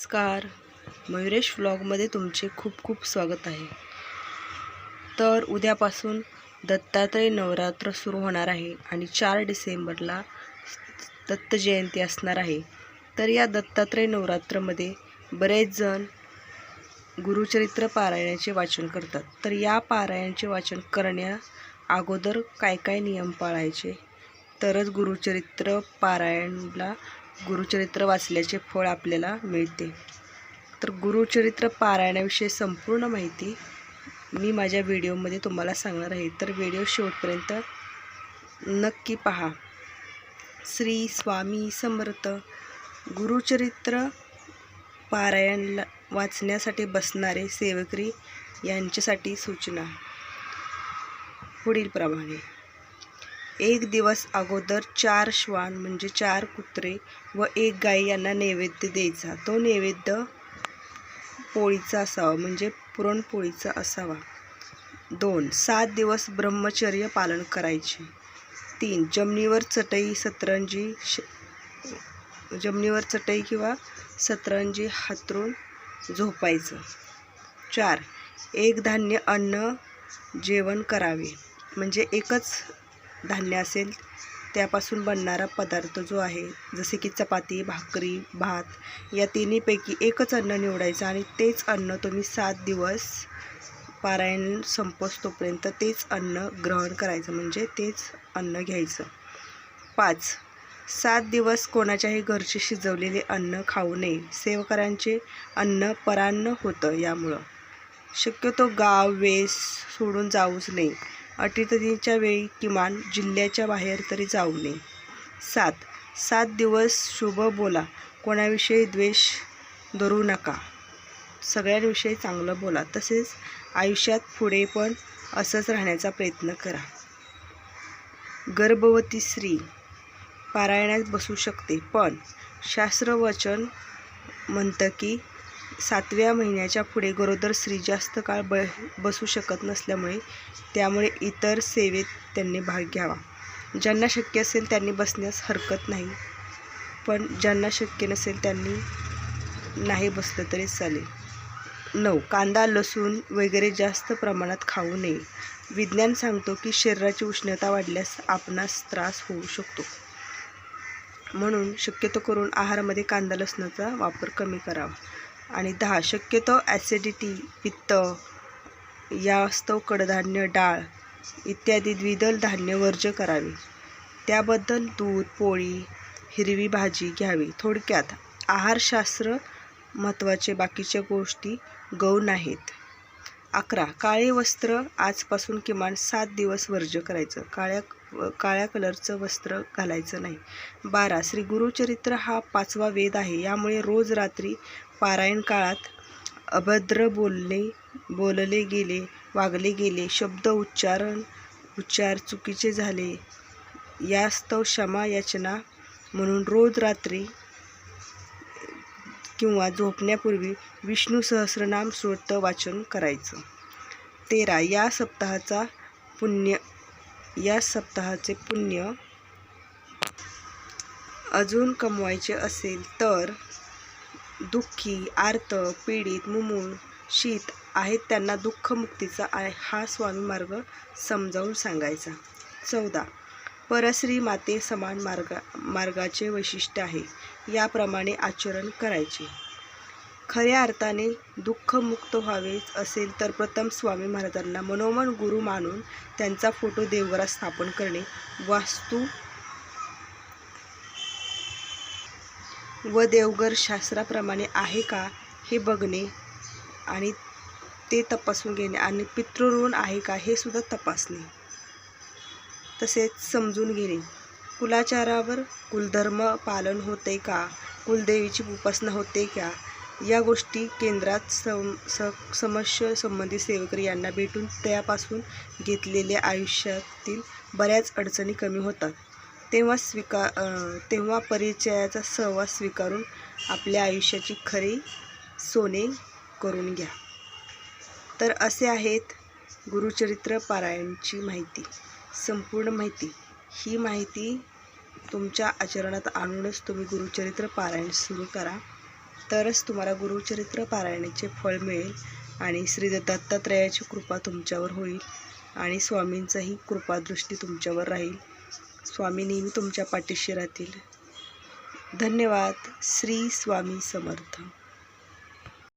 नमस्कार. मयुरेश व्लॉगमध्ये तुमचे खूप खूप स्वागत आहे. तर उद्यापासून दत्तात्रय नवरात्र सुरू होणार आहे आणि चार डिसेंबरला दत्त जयंती असणार आहे. तर या दत्तात्रय नवरात्रमध्ये बरेच जण गुरुचरित्र पारायणाचे वाचन करतात. तर या पारायणाचे वाचन करण्या अगोदर काय काय नियम पाळायचे? तरच गुरुचरित्र पारायणला गुरुचरित्र वाचल्याचे फळ आपल्याला मिळते. तर गुरुचरित्र पारायणाविषयी संपूर्ण माहिती मी माझ्या व्हिडिओमध्ये तुम्हाला सांगणार आहे. तर व्हिडिओ शेवटपर्यंत नक्की पहा. श्री स्वामी समर्थ गुरुचरित्र पारायणला वाचण्यासाठी बसणारे सेवकरी यांच्यासाठी सूचना. पुढीलप्रमाणे एक दिवस अगोदर चार श्वान म्हणजे चार कुत्रे व एक गाई यांना नैवेद्य द्यायचा. तो नैवेद्य पोळीचा असावा म्हणजे पुरणपोळीचा असावा. दोन सात दिवस ब्रह्मचर्य पालन करायचे. तीन जमिनीवर चटई सतरंजी श जमिनीवर चटई किंवा सतरंजी हातरून झोपायचं. चार एक धान्य अन्न जेवण करावे म्हणजे एकच धान्य असेल त्यापासून बनणारा पदार्थ जो आहे जसे की चपाती भाकरी भात या तिन्हीपैकी एकच अन्न निवडायचं आणि तेच अन्न तुम्ही सात दिवस पारायण संपोस तेच अन्न ग्रहण करायचं म्हणजे तेच अन्न घ्यायचं. पाच सात दिवस कोणाच्याही घरचे शिजवलेले अन्न खाऊ नये. सेवकरांचे अन्न परान्न होतं यामुळं. शक्यतो गाव वेस सोडून जाऊच नये. अटीतटीच्या वेळी किमान जिल्ह्याच्या बाहेर तरी जाऊ नये. सात. सात दिवस शुभ बोला. कोणाविषयी द्वेष धरू नका. सगळ्यांविषयी चांगलं बोला. तसेच आयुष्यात पुढे पण असंच राहण्याचा प्रयत्न करा. गर्भवती स्त्री पारायणात बसू शकते पण शास्त्रवचन म्हणतं की सातव्या महिन्याच्या पुढे गरोदर स्त्री जास्त काळ ब बसू शकत नसल्यामुळे त्यामुळे इतर सेवेत त्यांनी भाग घ्यावा. ज्यांना शक्य असेल त्यांनी बसण्यास हरकत नाही. पण ज्यांना शक्य नसेल त्यांनी नाही बसलं तरी चालेल. नऊ. कांदा लसूण वगैरे जास्त प्रमाणात खाऊ नये. विज्ञान सांगतो की शरीराची उष्णता वाढल्यास आपणास त्रास होऊ शकतो. म्हणून शक्यतो करून आहारामध्ये कांदा लसणाचा वापर कमी करावा. आणि दहा शक्यतो ॲसिडिटी पित्त यास्तव कडधान्य डाळ इत्यादी द्विदल धान्य वर्ज करावे. त्याबद्दल दूध पोळी हिरवी भाजी घ्यावी. थोडक्यात आहारशास्त्र महत्त्वाचे बाकीच्या गोष्टी गौण आहेत अकरा. काळे वस्त्र आजपासून किमान सात दिवस वर्ज्य करायचं. काळ्या काळ्या कलरचं वस्त्र घालायचं नाही. बारा. श्री गुरुचरित्र हा पाचवा वेद आहे. यामुळे रोज रात्री पारायण काळात अभद्र बोलले बोलले गेले वागले गेले शब्द उच्चारण उच्चार चुकीचे झाले. यास्तव क्षमा याचना म्हणून रोज रात्री किंवा झोपण्यापूर्वी विष्णू सहस्रनाम स्तोत्र वाचन करायचं. तेरा या सप्ताहाचा पुण्य या सप्ताहाचे पुण्य अजून कमवायचे असेल तर दुःखी आर्त पीडित मुमूळ शीत आहेत त्यांना दुःखमुक्तीचा हा स्वामी मार्ग समजावून सांगायचा. चौदा परश्री माते समान मार्गा मार्गाचे वैशिष्ट्य आहे. याप्रमाणे आचरण करायचे. खऱ्या अर्थाने दुःखमुक्त व्हावे असेल तर प्रथम स्वामी महाराजांना मनोमन गुरु मानून त्यांचा फोटो देवघरात स्थापन करणे वास्तू व देवघर शास्त्राप्रमाणे आहे का हे बघणे आणि ते तपासून घेणे आणि पितृऋण आहे का हे सुद्धा तपासणे. तसेच समजून घेणे. कुलाचारावर कुलधर्म पालन होते का? कुलदेवीची उपासना होते का? या गोष्टी केंद्रात सम स समस्या संबंधित सेवकरी यांना भेटून त्यापासून घेतलेल्या आयुष्यातील बऱ्याच अडचणी कमी होतात. तेव्हा स्वीका तेव्हा परिचयाचा सहवास स्वीकारून आपल्या आयुष्याची खरी सोने करून घ्या. तर असे आहेत गुरुचरित्र पारायणची माहिती. संपूर्ण माहिती. ही माहिती तुमच्या आचरणात आणूनच तुम्ही गुरुचरित्र पारायण सुरू करा. तरच तुम्हाला गुरुचरित्र पारायणाचे फळ मिळेल आणि श्री दत्तात्रयाची कृपा तुमच्यावर होईल आणि स्वामींचाही कृपादृष्टी तुमच्यावर राहील. स्वामी नेहमी तुमच्या पाठीशी राहतील. धन्यवाद. श्री स्वामी समर्थ.